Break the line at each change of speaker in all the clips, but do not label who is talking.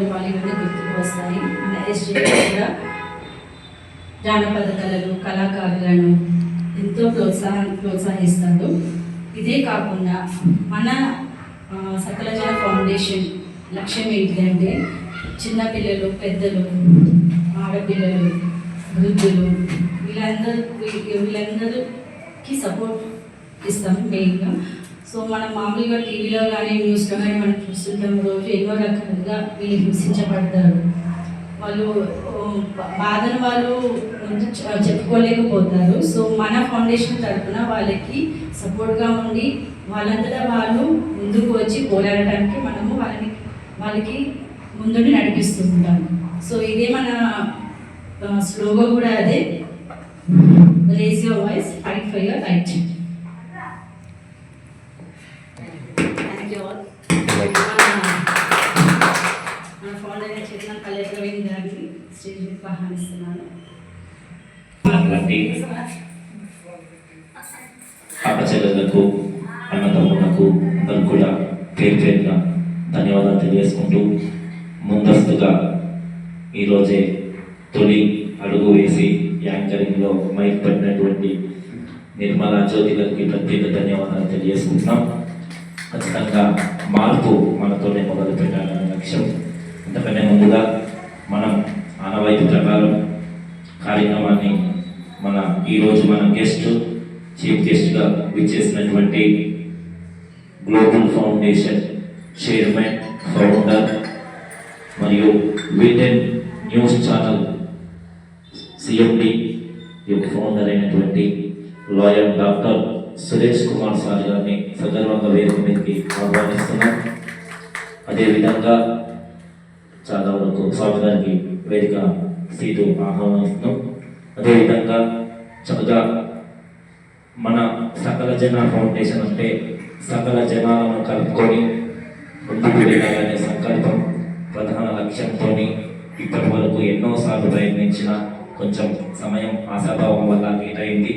కళారూపాలు ఇవన్నీ గుర్తుకు వస్తాయి. మ్యారేజ్ చేయడం కూడా జానపద కళలు కళాకారులను ఎంతో ప్రోత్సాహ ప్రోత్సహిస్తారు ఇదే కాకుండా మన సకలజన ఫౌండేషన్ లక్ష్యం ఏంటి అంటే చిన్నపిల్లలు పెద్దలు ఆడపిల్లలు వృద్ధులు వీళ్ళందరూ వీళ్ళందరికీ సపోర్ట్ ఇస్తాం మెయిన్గా. సో మనం మామూలుగా టీవీలో కానీ న్యూస్లో కానీ మనం చూస్తుంటాం రోజు ఎన్నో రకాలుగా వీళ్ళు హింసించబడతారు. వాళ్ళు బాధను వాళ్ళు ముందు చెప్పుకోలేకపోతారు. సో మన ఫౌండేషన్ తరఫున వాళ్ళకి సపోర్ట్గా ఉండి వాళ్ళంతటా వాళ్ళు ముందుకు వచ్చి పోరాడటానికి మనము వాళ్ళని వాళ్ళకి ముందుండి నడిపిస్తూ ఉంటాము సో ఇదే మన స్లోగో కూడా అదే. Raise your voice fight for your right thank you all మన ఫౌండర్ చేసిన కళ్యాణ రవీంద్ర గారికి స్టేజ్ మీద ఆహ్వానిస్తున్నాను
అట్లాంటి అక్కచెల్లెళ్ళకు అన్నదమ్ములకు అందరూ కూడా పేరు పేరున ధన్యవాదాలు తెలియజేసుకుంటూ ముందస్తుగా ఈరోజే తొలి అడుగు వేసి యాంకరింగ్లో మైక్ పడినటువంటి నిర్మలా జ్యోతి గారికి ప్రత్యేక ధన్యవాదాలు తెలియజేసుకుంటున్నాం. ఖచ్చితంగా మార్పు మనతోనే మొదలు పెట్టాలనే లక్ష్యం. అంతకంటే ముందుగా మనం ఆనవాయితీ ప్రకారం కార్యక్రమాన్ని మన ఈరోజు మన గెస్ట్ చీఫ్ గెస్ట్గా విచ్చేసినటువంటి గ్లోబల్ ఫౌండేషన్ చైర్మన్ ఫౌండర్ మరియు విటెన్ న్యూస్ ఛానల్ సిఎండి యొక్క ఫౌండర్ అయినటువంటి lawyer doctor Suresh Kumar sir గారిని సగర్వంగా వేదిక మీదకి ఆహ్వానిస్తున్నాం. అదేవిధంగా చాలా వరకు స్వామి గారికి వేదిక సీటు ఆహ్వానిస్తున్నాం. అదేవిధంగా చక్కగా మన సకల జన ఫౌండేషన్ అంటే సకల జనాలను కలుపుకొని ముందుకు వెళ్ళాలనే సంకల్పం ప్రధాన లక్ష్యంతో ఇప్పటి వరకు ఎన్నోసార్లు ప్రయత్నించిన కొంచెం సమయం ఆశాభావం వల్ల లేట్ అయింది.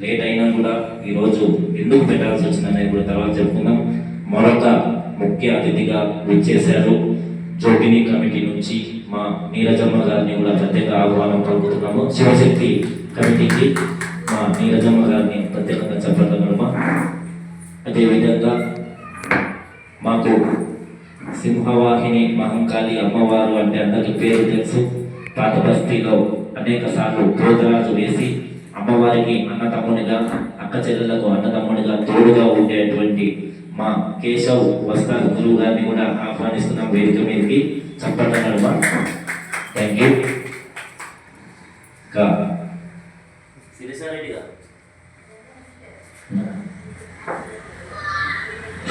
లేట్ అయినా కూడా ఈరోజు ఎందుకు పెట్టాల్సి వచ్చిందనేది కూడా తర్వాత చెప్పుకుందాం. మరొక ముఖ్య అతిథిగా విచ్చేశారు జోగిని కమిటీ నుంచి మా నీరజమ్మ గారిని కూడా ప్రత్యేక ఆహ్వానం పలుకుతున్నాము. శివశక్తి కమిటీకి మా నీరజమ్మ గారిని ప్రత్యేకంగా చెప్పగలమా అదేవిధంగా మాకు సింహవాహిని మహంకాళి అమ్మవారు అంటే అందరికి పేరు తెలుసు. పాత బస్తీలో అనేక సార్లు పోతరాజు వేసి అమ్మవారికి అన్నతమ్మునిగా అక్క చెల్లెలకు అన్నతమ్మునిగా తోడుగా ఉండేటువంటి మా కేశవ్ వస్తార్ గురువు గారిని కూడా ఆహ్వానిస్తున్నాం వేదిక మీదకి. చెప్పండి నడుమ. థ్యాంక్ యూ ఇంకా శిరీషారెడ్డి గారు.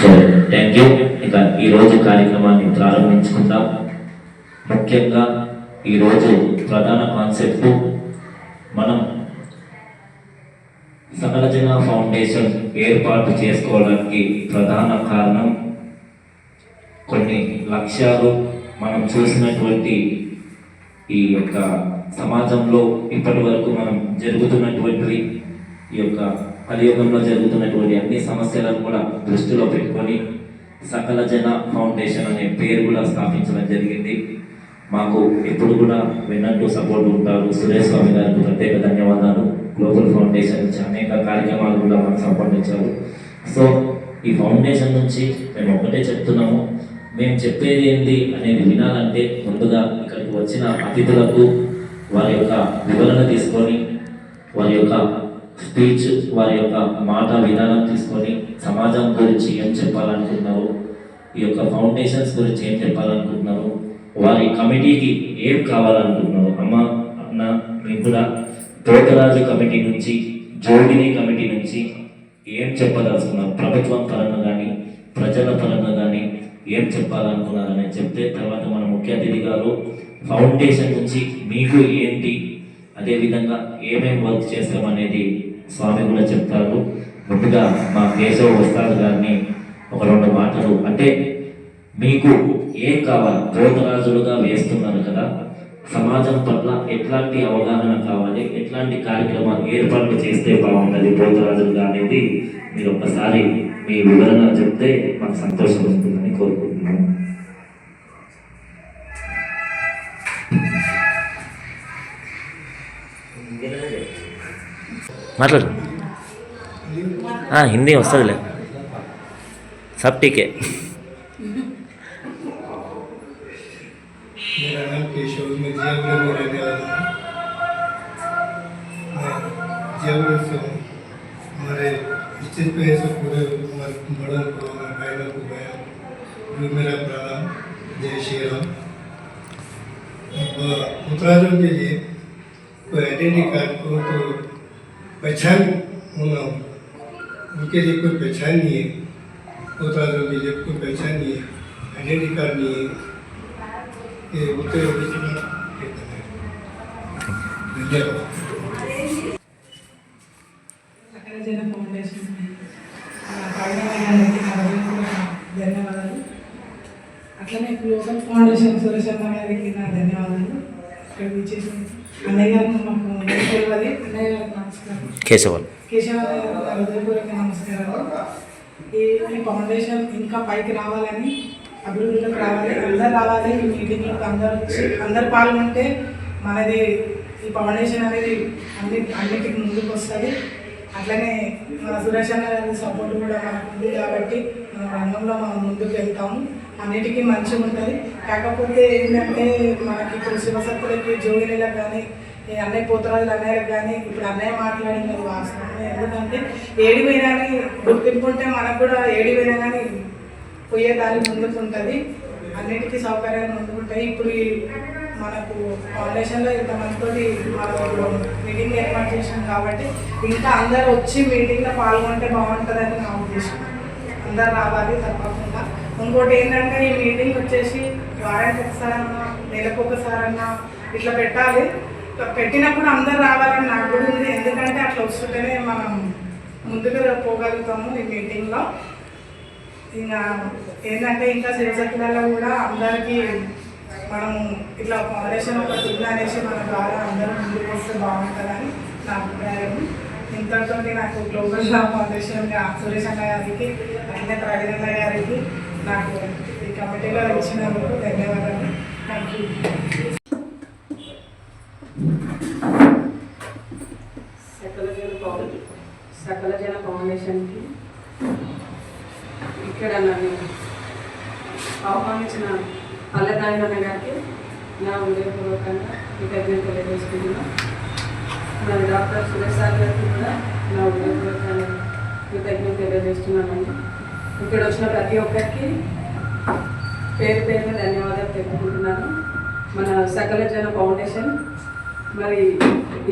సో థ్యాంక్ యూ ఇక ఈ రోజు కార్యక్రమాన్ని ప్రారంభించుకుందాం. ముఖ్యంగా ఈరోజు ప్రధాన కాన్సెప్ట్ మనం సకల జన ఫౌండేషన్ ఏర్పాటు చేసుకోవడానికి ప్రధాన కారణం కొన్ని లక్ష్యాలు మనం చూసినటువంటి ఈ యొక్క సమాజంలో ఇప్పటి వరకు మనం జరుగుతున్నటువంటి ఈ యొక్క కలియుగంలో జరుగుతున్నటువంటి అన్ని సమస్యలను కూడా దృష్టిలో పెట్టుకొని సకల జన ఫౌండేషన్ అనే పేరు కూడా స్థాపించడం జరిగింది. మాకు ఎప్పుడు కూడా విన్నట్టు సపోర్ట్ ఉంటారు. సురేష్ స్వామి గారికి ప్రత్యేక ధన్యవాదాలు. గ్లోబల్ ఫౌండేషన్ నుంచి అనేక కార్యక్రమాలు కూడా మనం సంపాదించారు. సో ఈ ఫౌండేషన్ నుంచి మేము ఒకటే చెప్తున్నాము. మేము చెప్పేది ఏంటి అనేది వినాలంటే ముందుగా ఇక్కడికి వచ్చిన అతిథులకు వారి యొక్క వివరణ తీసుకొని వారి యొక్క స్పీచ్ వారి యొక్క మాట విధానం తీసుకొని సమాజం గురించి ఏం చెప్పాలనుకుంటున్నారు ఈ యొక్క ఫౌండేషన్స్ గురించి ఏం చెప్పాలనుకుంటున్నారు వారి కమిటీకి ఏం కావాలనుకుంటున్నారు అమ్మ అన్న మీకు కూడా తోటరాజు కమిటీ నుంచి జోగిని కమిటీ నుంచి ఏం చెప్పదలుచుకున్నారు? ప్రభుత్వం పరంగా కానీ ప్రజల పరంగా కానీ ఏం చెప్పాలనుకున్నారని చెప్తే తర్వాత మన ముఖ్య అతిథి గారు ఫౌండేషన్ నుంచి మీకు ఏంటి? అదేవిధంగా ఏమేమి వర్క్ చేస్తామనేది స్వామి కూడా చెప్తారు. ముందుగా మా కేశవ వస్తాదు గారిని ఒక రెండు మాటలు. అంటే మీకు ఏం కావాలి? పోతరాజులుగా వేస్తున్నారు కదా. సమాజం పట్ల ఎట్లాంటి అవగాహన కావాలి ఎట్లాంటి కార్యక్రమాలు ఏర్పాట్లు చేస్తే బాగుంటుంది పోతరాజులుగా అనేది మీరు ఒక్కసారి మీ వివరణ చెప్తే మాకు సంతోషం వస్తుందని కోరుకుంటున్నాను. మాట్లాడు. హిందీ వస్తుందిలే. సబ్ టీకే.
उत्तराखंड के लिए कोई आइडेंटिटी कार्ड को तो पहचान होना उनके लिए कोई पहचान नहीं है उत्तराखंड के लिए कोई पहचान नहीं है आइडेंटिटी कार्ड नहीं है ये उत्तर प्रदेश में धन्यवाद
సకల జన ఫౌండేషన్ గారికి నా హృదయపూర్వక ధన్యవాదాలు అట్లనే గ్లోబల్ ఫౌండేషన్ సురేషమ్మ గారికి నా ధన్యవాదాలు ఇక్కడ విచ్చేసి అన్నయ్య గారు మాకు తెలియదు. అన్నయ్య గారికి నమస్కారం.
కేశవల్
కేశవ గారు నా హృదయపూర్వక నమస్కారాలు ఈ ఈ ఫౌండేషన్ ఇంకా పైకి రావాలని అభివృద్ధిలోకి రావాలి. అందరు రావాలి. ఈ మీటింగ్లోకి అందరు వచ్చి అందరు పాల్గొంటే మనది ఈ ఫౌండేషన్ అనేది అన్ని అన్నిటికి ముందుకు వస్తుంది. అట్లనే మన సురేష్ అన్న గారి సపోర్ట్ కూడా మనకు ఉంది కాబట్టి మన రంగంలో మనం ముందుకు వెళ్తాము. అన్నిటికీ మంచిగా ఉంటుంది. కాకపోతే ఏంటంటే మనకి ఇప్పుడు శివశక్తులకి జోగినీలకు కానీ ఈ అన్నయ్య పోతురాజులు అన్నయ్యలకు కానీ ఇప్పుడు అన్నయ్య మాట్లాడింది అది వాస్తవం. ఎందుకంటే ఏడిపోయినా కానీ గుర్తింపు ఉంటే మనకు కూడా ఏడిపోయినా కానీ పోయే దారి ముందుకు ఉంటుంది. అన్నిటికీ సౌకర్యాలు ముందుకు ఉంటాయి. ఇప్పుడు మనకు ఫౌండేషన్లో ఇంతమందితోటి మనం మీటింగ్ ఏర్పాటు చేసాం కాబట్టి ఇంకా అందరూ వచ్చి మీటింగ్లో పాల్గొంటే బాగుంటుందని నా ఉద్దేశం. అందరు రావాలి తప్పకుండా. ఇంకోటి ఏంటంటే ఈ మీటింగ్ వచ్చేసి వారానికి ఒకసారన్నా నెలకు ఒకసారన్నా ఇట్లా పెట్టాలి. పెట్టినప్పుడు అందరు రావాలని నాకు కూడా ఉంది. ఎందుకంటే అట్లా వస్తుంటేనే మనం ముందుకు పోగలుగుతాము ఈ మీటింగ్లో ఇంకా ఏంటంటే ఇంకా శివశక్తులలో కూడా అందరికీ మనం ఇట్లా ఫౌండేషన్ ఒకటి ఉంది అనేసి మన ద్వారా అందరూ ముందుకు వస్తే బాగుంటుందని నా అభిప్రాయం. ఇంతటితో నాకు గ్లోబల్ లా ఫౌండేషన్ సురేష్ అన్న గారికి అట్లనే ప్రవీణ గారికి నాకు ఈ కమిటీలో ఇచ్చినందుకు ధన్యవాదాలు. థ్యాంక్ యూ
సకల జన ఫౌండేషన్కి ఇక్కడ నన్ను ఆహ్వానించిన పల్లెదాయన గారికి నా ఉదయపూర్వకంగా కృతజ్ఞత తెలియజేసుకుంటున్నా. మరి డాక్టర్ సురేష్ సార్ గారికి కూడా నా ఉదయపూర్వకంగా కృతజ్ఞత తెలియజేస్తున్నానండి. ఇక్కడ వచ్చిన ప్రతి ఒక్కరికి పేరు పేరున ధన్యవాదాలు తెలుపుకుంటున్నాను. మన సకల జన ఫౌండేషన్ మరి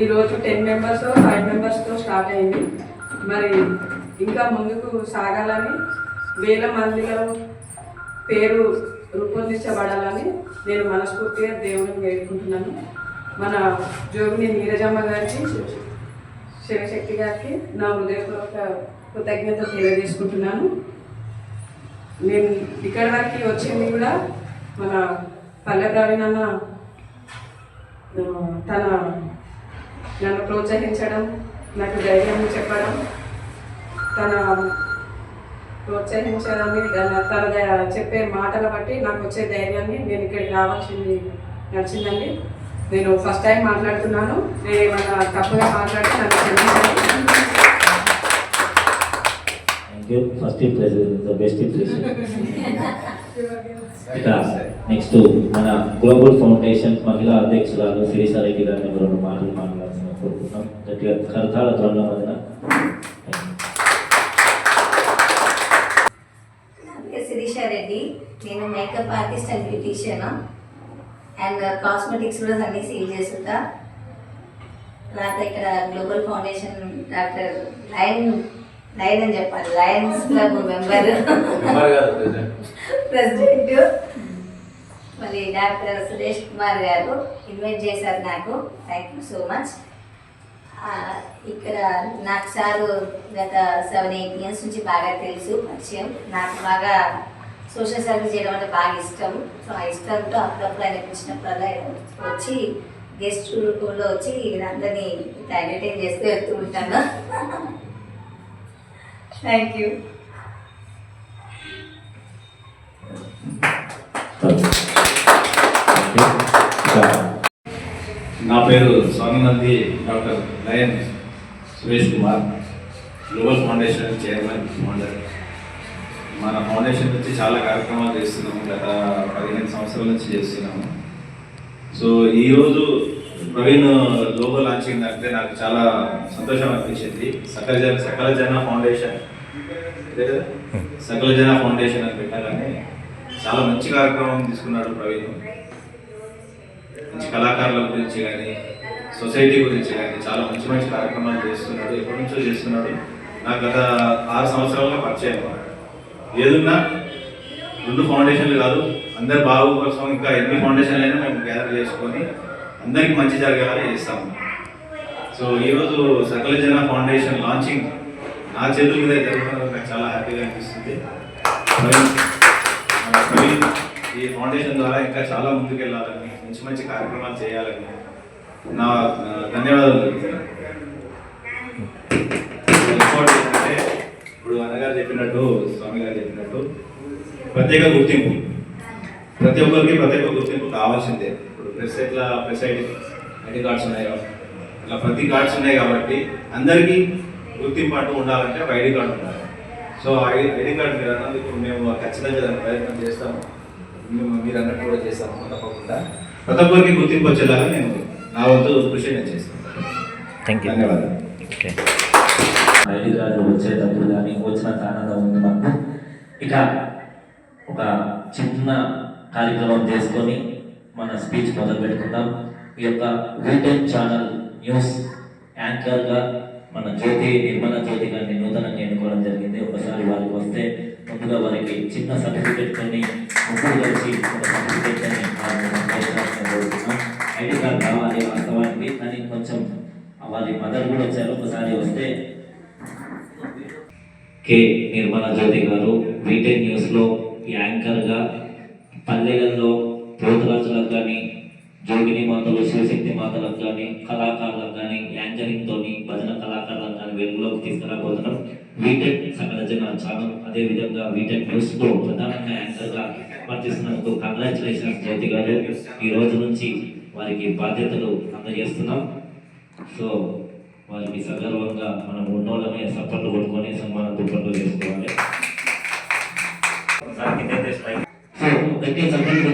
ఈరోజు టెన్ మెంబర్స్ ఫైవ్ మెంబర్స్తో స్టార్ట్ అయింది. మరి ఇంకా ముందుకు సాగాలని వేల మందిలో పేరు రూపొందించబడాలని నేను మనస్ఫూర్తిగా దేవుని వేడుకుంటున్నాను. మన జోగిని నీరజమ్మ గారికి శివశక్తి గారికి నా హృదయపూర్వక కృతజ్ఞత తెలియజేసుకుంటున్నాను. నేను ఇక్కడ వరకు వచ్చింది కూడా మన పల్లె ప్రవీణ్ అన్న తన నన్ను ప్రోత్సహించడం నాకు ధైర్యం చెప్పడం తన ప్రోత్సహించడాన్ని తన చెప్పే మాటల బట్టి నాకు వచ్చే ధైర్యాన్ని నేను ఇక్కడికి రావాల్సింది నడిచిందండి. నేను ఫస్ట్ టైం మాట్లాడుతున్నాను. నేను ఏమైనా తప్పుగా మాట్లాడితే నన్ను క్షమించండి.
You first impression the best impression ఇక నెక్స్ట్ మన గ్లోబల్ ఫౌండేషన్ మహిళా అధ్యక్షురాలు శ్రీసారెడ్డి గారిని రెండు మాటలు మాట్లాడాల్సిన కోరుకుంటున్నాం. గట్టిగా కరతాళ ధ్వనుల మధ్యన
నా పేరు శిరీష రెడ్డి. నేను makeup artist and beautician and cosmetics కూడా అన్ని సేల్ చేస్తుంటా. తర్వాత ఇక్కడ global foundation doctor lion lion అని చెప్పాలి. లయన్స్ క్లబ్ మెంబర్ ప్రెసిడెంట్ మళ్ళీ డాక్టర్ సురేష్ కుమార్ గారు ఇన్వైట్ చేశారు నాకు. థ్యాంక్ యూ సో మచ్ ఇక్కడ నాకు సారు గత సెవెన్ ఎయిట్ ఇయర్స్ నుంచి బాగా తెలుసు పరిచయం. నాకు బాగా సోషల్ సర్వీస్ చేయడం అంటే బాగా ఇష్టం. సో ఆ ఇష్టంతో అప్పుడప్పుడు ఆయన పిలిచినప్పుడల్లా వచ్చి గెస్ట్లో వచ్చి అందరినీ ఎంటర్టైన్ చేస్తూ వెళ్తూ ఉంటాను. థ్యాంక్ యూ
నా పేరు Swaminandi doctor lion Suresh Kumar global foundation chairman founder మన ఫౌండేషన్ నుంచి చాలా కార్యక్రమాలు చేస్తున్నాము గత పదిహేను సంవత్సరాల నుంచి చేస్తున్నాము. సో ఈరోజు ప్రవీణ్ లోగో లాంచింగ్ అంటే నాకు చాలా సంతోషం అనిపించింది. సకల జన సకల జన ఫౌండేషన్ సకల జన ఫౌండేషన్ అని పెట్టాలని చాలా మంచి కార్యక్రమం తీసుకున్నాడు ప్రవీణ్. మంచి కళాకారుల గురించి కానీ సొసైటీ గురించి కానీ చాలా మంచి మంచి కార్యక్రమాలు చేస్తున్నాడు ఎప్పటి నుంచో చేస్తున్నాడు. నాకు గత ఆరు సంవత్సరాలుగా పరిచయం ఏదున్నా రెండు ఫౌండేషన్లు కాదు అందరి బాగు కోసం ఇంకా ఎన్ని ఫౌండేషన్లు అయినా మేము గ్యాదర్ చేసుకొని అందరికీ మంచి జరగాలని చేస్తాము. సో ఈరోజు సకల జన ఫౌండేషన్ లాంచింగ్ నా చేతుల మీద జరుగుతున్నందుకు చాలా హ్యాపీగా అనిపిస్తుంది. ప్రవీణ్, ఈ ఫౌండేషన్ ద్వారా ఇంకా చాలా ముందుకెళ్ళాలని మంచి మంచి కార్యక్రమాలు చేయాలని నా ధన్యవాదాలు ఏంటంటే ఇప్పుడు అన్నగారు చెప్పినట్టు స్వామి గారు చెప్పినట్టు ప్రత్యేక గుర్తింపు. ప్రతి ఒక్కరికి ప్రత్యేక గుర్తింపు కావాల్సిందే. ఇప్పుడు ప్రెస్ ఎట్లా ప్రెస్ ఐడి ఐడి కార్డ్స్ ఉన్నాయో ఇట్లా ప్రతి కార్డ్స్ ఉన్నాయి కాబట్టి అందరికీ గుర్తింపు అంటూ ఉండాలంటే ఒక ఐడి కార్డు ఉండాలి. సో ఐడి కార్డు మీరు అన్నందుకు మేము ఖచ్చితంగా దాని ప్రయత్నం చేస్తాము. మేము మీరు అన్నట్టు కూడా చేస్తాము తప్పకుండా. ప్రతి ఒక్కరికి గుర్తింపు వచ్చేలాగా నేను నా వంతు కృషి నేను చేస్తాను.
థ్యాంక్ యూ
ధన్యవాదాలు.
ఓకే ఐడి కార్డు వచ్చేటప్పుడు కానీ వచ్చినంత ఆనందం ఉంది మాకు ఇక ఒక చిన్న కార్యక్రమం చేసుకొని మన స్పీచ్ మొదలు పెట్టుకుందాం ఈ యొక్క వీటెన్ ఛానల్ న్యూస్ యాంకర్గా మన జ్యోతి నిర్మల జ్యోతి గారిని నూతనంగా ఎన్నుకోవడం జరిగింది. ఒకసారి వారికి వస్తే ముందుగా వారికి చిన్న సర్టిఫికెట్ కొని ముగ్గురు కలిసి ఒక సర్టిఫికెట్ అని ఐడి కార్డు కావాలి వాస్తవానికి. కానీ కొంచెం వారి మదర్ కూడా వచ్చారు. ఒకసారి వస్తే కే నిర్మల జ్యోతి గారు వీటే న్యూస్లో యాంకర్గా పల్లెలలో పోతురాజులకు కానీ జోగిని మాతలు శివశక్తి మాతలకు కానీ కళాకారులకు కానీ యాంకరింగ్తోని భజన కళాకారులకు కానీ వెలుగులోకి తీసుకురాబోతున్నాం. వీటెక్ సకల జన ఛానల్ అదేవిధంగా వీటెక్ న్యూస్లో ప్రధానంగా యాంకర్గా వర్తిస్తున్నందుకు కంగ్రాచులేషన్స్ జ్యోతి గారు. ఈ రోజు నుంచి వారికి బాధ్యతలు అందజేస్తున్నాం. సో వారికి సగర్వంగా మనం ఉన్నోళ్ళమే సప్పట్లు కొట్టుకొని సన్మానం దుప్పట్లు చేసుకోవాలి సో గట్టి సప్పట్లు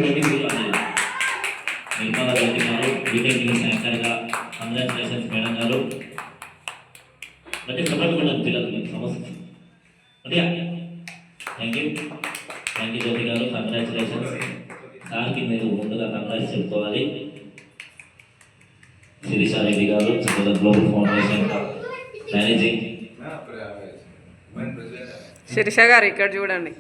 మేనేజింగ్.
శిరీష గారు ఇక్కడ చూడండి.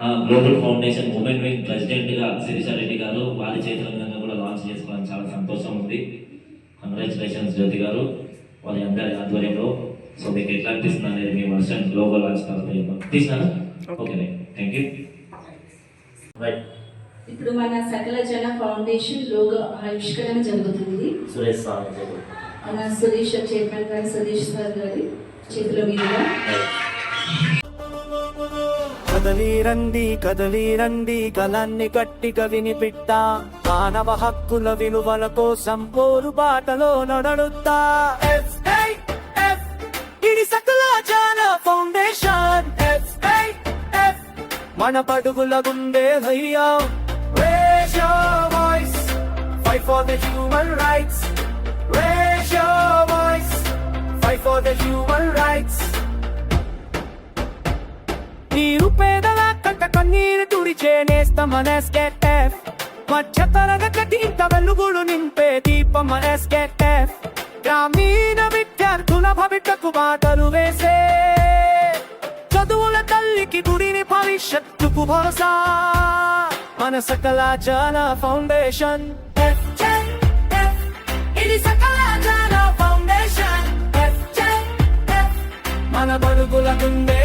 ఆ, గ్లోబల్ ఫౌండేషన్ ఉమెన్ వింగ్ ప్రెసిడెంట్గా శిరీషారెడ్డి గారు వారి చేతుల మీదుగా కూడా లాంచ్ చేసుకోవడానికి చాలా సంతోషం ఉంది. కంగ్రాచులేషన్స్ జ్యోతి గారు. వారి అందరి ఆధ్వర్యంలో. సో మీకు ఎట్లా అనిపిస్తుంది అనేది మీ వర్షన్ గ్లోబల్ లాంచ్ తర్వాత తీసినారా? ఓకే. థ్యాంక్ యూ రైట్
ఇప్పుడు మన సకల జన ఫౌండేషన్ లోగో ఆవిష్కరణ జరుగుతుంది.
సురేష్ స్వామి
మన సురేష్ చైర్మన్ గారు సురేష్ సార్ గారి చేతుల మీదుగా.
కదలి రండి కదలి రండి గలాన్ని గట్టిగా వినిపిట్ట మానవ హక్కుల విలువల కోసం పోరు బాటలో నడుస్తా ఇది సకల జాన ఫౌండేషన్ మన పడుగుల గుండే హయ్యా. Raise your voice, fight for the తుడిచే నేస్తమన ఎస్కేఎఫ్ మధ్య తరగతి ఇంత వెలుగులు నింపే దీపం ఎస్కేఎఫ్ గ్రామీణ విద్యార్థుల భవితకు బాటలు వేసే చదువుల తల్లికి గుడిని భవిష్యత్తుకు భరోసా. మన సకల జన ఫౌండేషన్ ఇది సకల జన ఫౌండేషన్. మన బడుగుల గుండె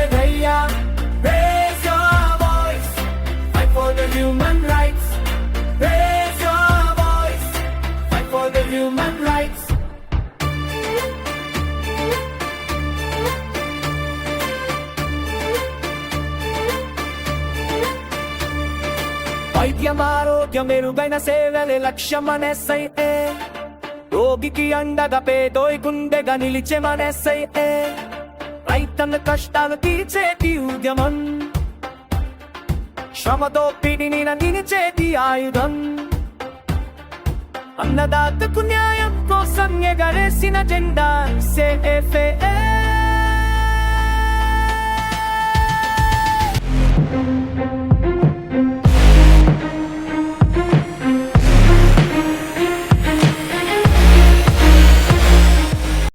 ఆరోగ్య మెరుగైన సేవలే లక్ష్యం అనేసైతే రోగికి అండగా పేదోయ్ గుండెగా నిలిచే మనసైతే రైతన్న కష్టాలు తీర్చేటి ఉద్యమం. శ్రమతో పిడిని నిలిచేటి ఆయుధం. అన్నదాతకు న్యాయం కోసం ఎగరేసిన జెండా సేఫే.